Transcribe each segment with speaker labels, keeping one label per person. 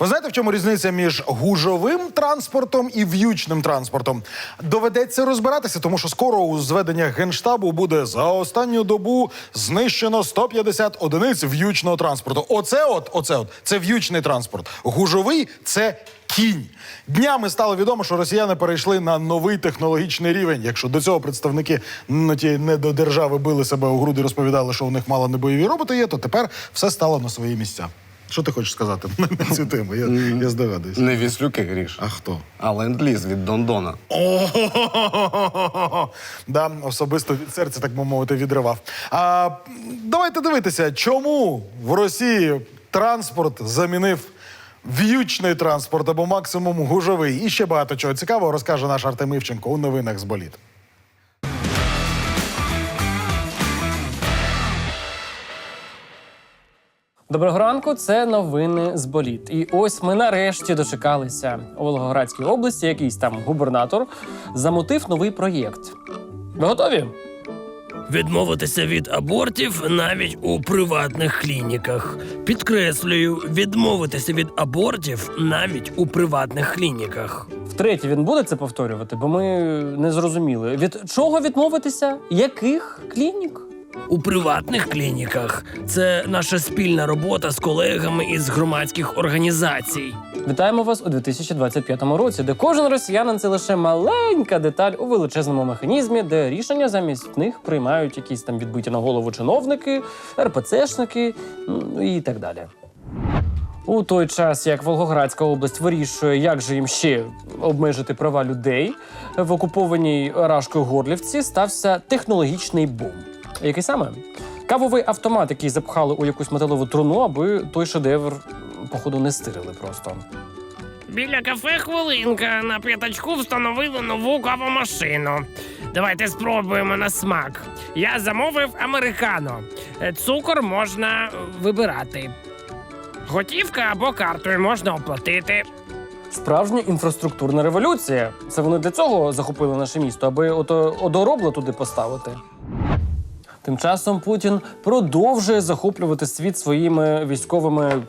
Speaker 1: Ви знаєте, в чому різниця між гужовим транспортом і в'ючним транспортом? Доведеться розбиратися, тому що скоро у зведеннях генштабу буде за останню добу знищено 150 одиниць в'ючного транспорту. Оце от, оце от, це в'ючний транспорт. Гужовий це кінь. Днями стало відомо, що росіяни перейшли на новий технологічний рівень. Якщо до цього представники ну, тієї недодержави били себе у груди, розповідали, що у них мало не бойові роботи є, то тепер все стало на свої місця. Що ти хочеш сказати на цю тему? Я, я здогадуюся.
Speaker 2: Не віслюки гріш,
Speaker 1: А хто?
Speaker 2: а ленд-ліз від Дондона.
Speaker 1: О, да, особисто від серця, так би мовити, відривав. А давайте дивитися, чому в Росії транспорт замінив в'ючний транспорт або максимум гужовий. І ще багато чого цікавого розкаже наш Артем Івченко у новинах з боліт.
Speaker 3: Доброго ранку, це новини з боліт. І ось ми нарешті дочекалися у Волгоградській області. Якийсь там губернатор замутив новий проєкт. Ви готові?
Speaker 4: Відмовитися від абортів навіть у приватних клініках. Підкреслюю, відмовитися від абортів навіть у приватних клініках.
Speaker 3: Втретє, він буде це повторювати, бо ми не зрозуміли. Від чого відмовитися? Яких клінік?
Speaker 4: У приватних клініках це наша спільна робота з колегами із громадських організацій.
Speaker 3: Вітаємо вас у 2025 році, де кожен росіянин це лише маленька деталь у величезному механізмі, де рішення замість них приймають якісь там відбиті на голову чиновники, РПЦшники ну, і так далі. У той час, як Волгоградська область вирішує, як же їм ще обмежити права людей, в окупованій Рашкою Горлівці стався технологічний бум. Який саме? Кавовий автомат, який запхали у якусь металеву труну, аби той шедевр, походу, не стирили просто.
Speaker 4: Біля кафе хвилинка на п'ятачку встановили нову кавомашину. Давайте спробуємо на смак. Я замовив американо. Е, Цукор можна вибирати. Готівка або картою можна оплатити.
Speaker 3: Справжня інфраструктурна революція. Це вони для цього захопили наше місто, аби ото одоробла туди поставити. Тим часом Путін продовжує захоплювати світ своїми військовими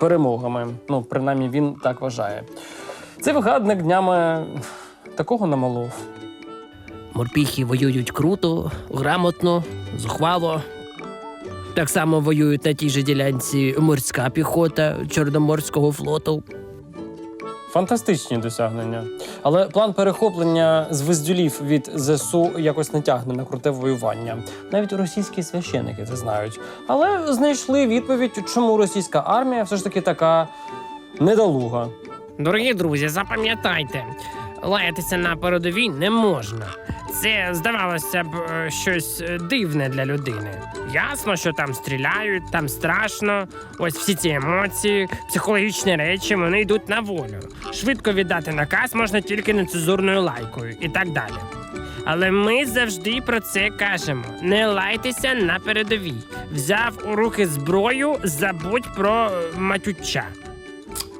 Speaker 3: перемогами. Ну, принаймні, він так вважає. Цей вигадник днями такого намалов.
Speaker 4: Морпіхи воюють круто, грамотно, зухвало. Так само воюють на тій же ділянці морська піхота Чорноморського флоту.
Speaker 3: Фантастичні досягнення. Але план перехоплення звездюлів від ЗСУ якось не тягне на круте воювання. Навіть російські священики це знають. Але знайшли відповідь, чому російська армія все ж таки така недолуга.
Speaker 4: Дорогі друзі, запам'ятайте, лаятися на передовій не можна. Це здавалося б е, щось дивне для людини. Ясно, що там стріляють, там страшно. Ось всі ці емоції, психологічні речі, вони йдуть на волю. Швидко віддати наказ можна тільки нецензурною лайкою і так далі. Але ми завжди про це кажемо: не лайтеся на передовій. Взяв у руки зброю, забудь про е, матюча.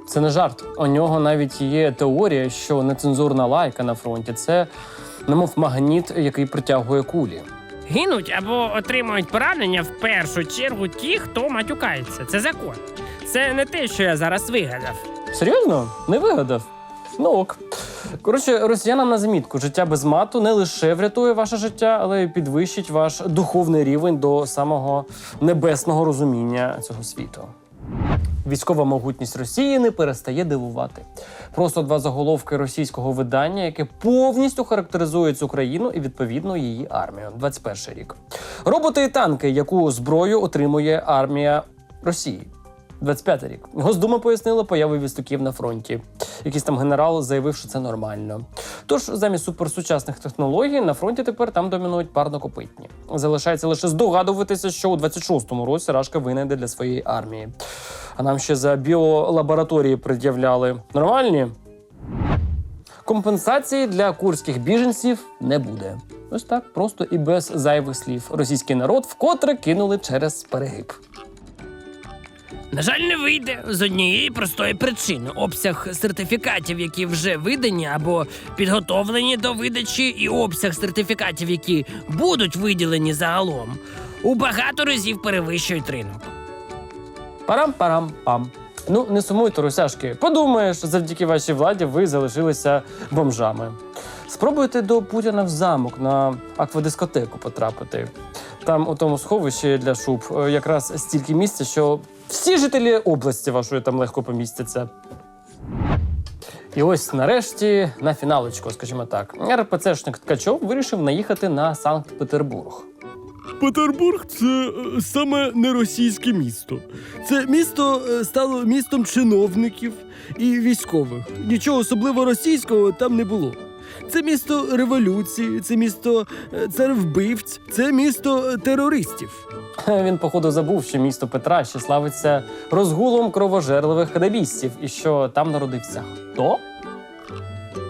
Speaker 3: Це не жарт. У нього навіть є теорія, що нецензурна лайка на фронті це немов магніт, який притягує кулі.
Speaker 4: Гинуть або отримують поранення в першу чергу ті, хто матюкається. Це закон. Це не те, що я зараз вигадав.
Speaker 3: Серйозно? Не вигадав? Ну ок. Коротше, росіянам на замітку, життя без мату не лише врятує ваше життя, але й підвищить ваш духовний рівень до самого небесного розуміння цього світу. Військова могутність Росії не перестає дивувати. Просто два заголовки російського видання, яке повністю характеризує цю країну і відповідно її армію. 21 рік. Роботи і танки, яку зброю отримує армія Росії. 25 рік. Госдума пояснила появи вістуків на фронті. Якийсь там генерал заявив, що це нормально. Тож замість суперсучасних технологій на фронті тепер там домінують парнокопитні. Залишається лише здогадуватися, що у 26-му році Рашка винайде для своєї армії. А нам ще за біолабораторії пред'являли нормальні. Компенсації для курських біженців не буде. Ось так, просто і без зайвих слів. Російський народ вкотре кинули через перегиб.
Speaker 4: На жаль, не вийде з однієї простої причини: обсяг сертифікатів, які вже видані або підготовлені до видачі, і обсяг сертифікатів, які будуть виділені загалом, у багато разів перевищують ринок.
Speaker 3: Парам-парам-пам. Ну, не сумуйте, русяшки. Подумаєш, завдяки вашій владі ви залишилися бомжами. Спробуйте до Путіна в замок на аквадискотеку потрапити. Там у тому сховищі для шуб е, якраз стільки місця, що всі жителі області вашої там легко помістяться. І ось нарешті на фіналочку, скажімо так, РПЦшник Ткачов вирішив наїхати на Санкт-Петербург.
Speaker 5: Петербург це е, саме не російське місто. Це місто е, стало містом чиновників і військових. Нічого особливо російського там не було. Це місто революції, це місто е, царевбивць, це місто терористів.
Speaker 3: Він, походу, забув, що місто Петра ще славиться розгулом кровожерливих хадабістів, і що там народився хто?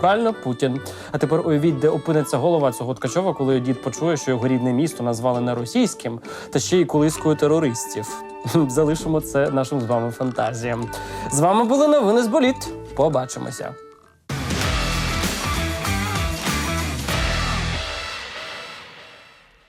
Speaker 3: Правильно, Путін. А тепер уявіть, де опиниться голова цього Ткачова, коли дід почує, що його рідне місто назвали не російським, та ще й колискою терористів. Залишимо це нашим з вами фантазіям. З вами були новини з боліт. Побачимося.